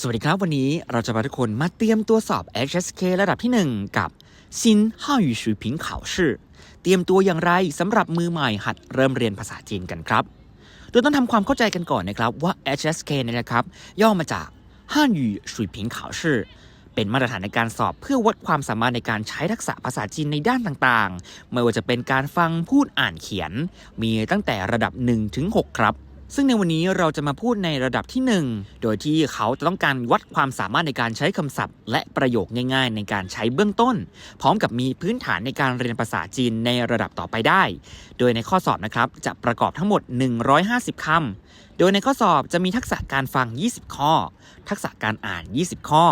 สวัสดีครับ วันนี้เราจะพาทุกคนมาเตรียมตัวสอบ HSK ระดับที่ 1 กับซินห้าอยูชุยผิงขาชื่อ เตรียมตัวอย่างไรสำหรับมือใหม่หัดเริ่มเรียนภาษาจีนกันครับ โดยต้องทำความเข้าใจกันก่อนนะครับว่า HSK นี่นะครับ ย่อมาจากห้าอยูชุยผิงขาชื่อ เป็นมาตรฐานในการสอบเพื่อวัดความสามารถในการใช้ทักษะภาษาจีนในด้านต่างๆ ไม่ว่าจะเป็นการฟังพูดอ่านเขียน มีตั้งแต่ระดับ 1-6 ครับ ซึ่งในวันนี้เราจะมาพูดในระดับที่ 1 โดยที่เขาจะต้องการวัดความสามารถในการใช้คำศัพท์ และประโยคง่าย ๆ ในการใช้เบื้องต้น พร้อมกับมีพื้นฐานในการเรียนภาษาจีนในระดับต่อไปได้ โดยในข้อสอบนะครับจะประกอบทั้งหมด 150 คำ โดยในข้อสอบจะมีทักษะการฟัง 20 ข้อ ทักษะการอ่าน 20 ข้อ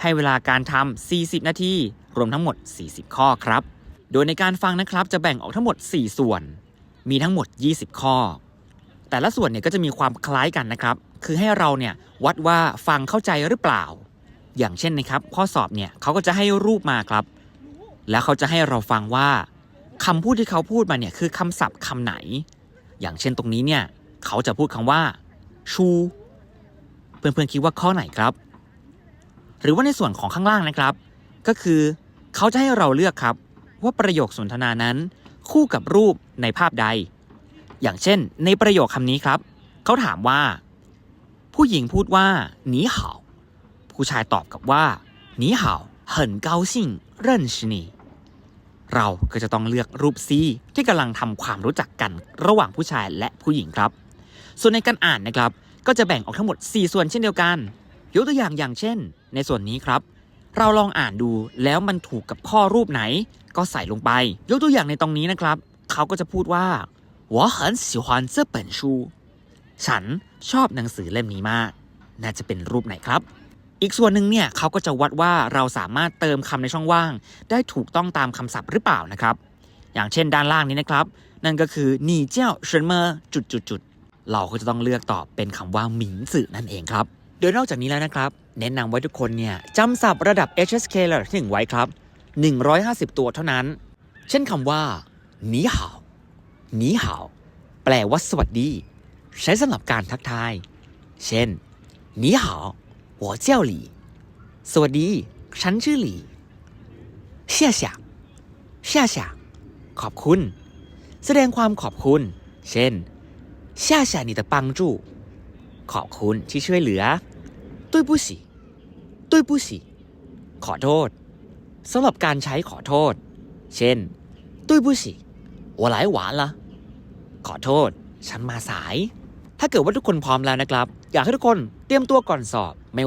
ให้เวลาการทำ 40 นาที รวมทั้งหมด 40 ข้อครับ โดยในการฟังนะครับจะแบ่งออกทั้งหมด 4 ส่วน มีทั้งหมด 20 ข้อ แต่ละส่วนเนี่ยก็จะมีความคล้ายกันนะครับ คือให้เราเนี่ยวัดว่าฟังเข้าใจหรือเปล่า อย่างเช่นนะครับ ข้อสอบเนี่ยเขาก็จะให้รูปมาครับ แล้วเขาจะให้เราฟังว่าคำพูดที่เขาพูดมาเนี่ยคือคำศัพท์คำไหน อย่างเช่นตรงนี้เนี่ยเขาจะพูดคำว่า ชู เพื่อนๆคิดว่าข้อไหนครับ หรือว่าในส่วนของข้างล่างนะครับ ก็คือเขาจะให้เราเลือกครับ ว่าประโยคสนทนานั้น คู่กับรูปในภาพใด อย่างเช่น ในประโยคคำนี้ครับ เขาถามว่า ผู้หญิงพูดว่าหนีเห่าผู้ชายตอบกับว่าหนีเห่าเหินเกาซิ่งเริ่นชนีเราก็จะต้องเลือกรูปซีที่กำลังทำความรู้จักกันระหว่างผู้ชายและผู้หญิงครับ ส่วนในการอ่านนะครับ ก็จะแบ่งออกทั้งหมด 4 ส่วนเช่นเดียวกันยกตัวอย่างอย่างเช่น ในส่วนนี้ครับ เราลองอ่านดูแล้วมันถูกกับข้อรูปไหน ก็ใส่ลงไป ยกตัวอย่างในตรงนี้นะครับ เขาก็จะพูดว่า 我很喜欢这本书ฉันชอบหนังสือเล่มนี้มาก น่าจะเป็นรูปไหนครับ อีกส่วนหนึ่งเนี่ยเขาก็จะวัดว่าเราสามารถเติมคำในช่องว่าง ได้ถูกต้องตามคำศัพท์หรือเปล่านะครับ อย่างเช่นด้านล่างนี้นะครับ นั่นก็คือ你叫什么จุดจุดจุดๆเราก็จะต้องเลือกตอบเป็นคำว่าหมิงสื่อนั่นเองครับ โดยนอกจากนี้แล้วนะครับ แนะนำไว้ทุกคนเนี่ยจำศัพท์ระดับ HSK ระดับที่หนึ่งไว้ครับ 150 ตัวเท่านั้น เช่นคำว่าหนีหาว หนีหาวแปลว่าสวัสดี ใช้สำหรับการทักทาย เช่นหนีหาว我叫หลี่สวัสดี ฉันชื่อหลี่เชี่ยเชี่ยเชี่ยเชี่ยขอบคุณ แสดงความขอบคุณ เช่น谢谢你的帮助ขอบคุณที่ช่วยเหลือ对不起对不起ขอโทษสำหรับการใช้ขอโทษ เช่น对不起我来晚了 ขอโทษ ฉันมาสาย ถ้าเกิดว่าทุกคนพร้อมแล้วนะครับ อยากให้ทุกคนเตรียมตัวก่อนสอบไม่ว่า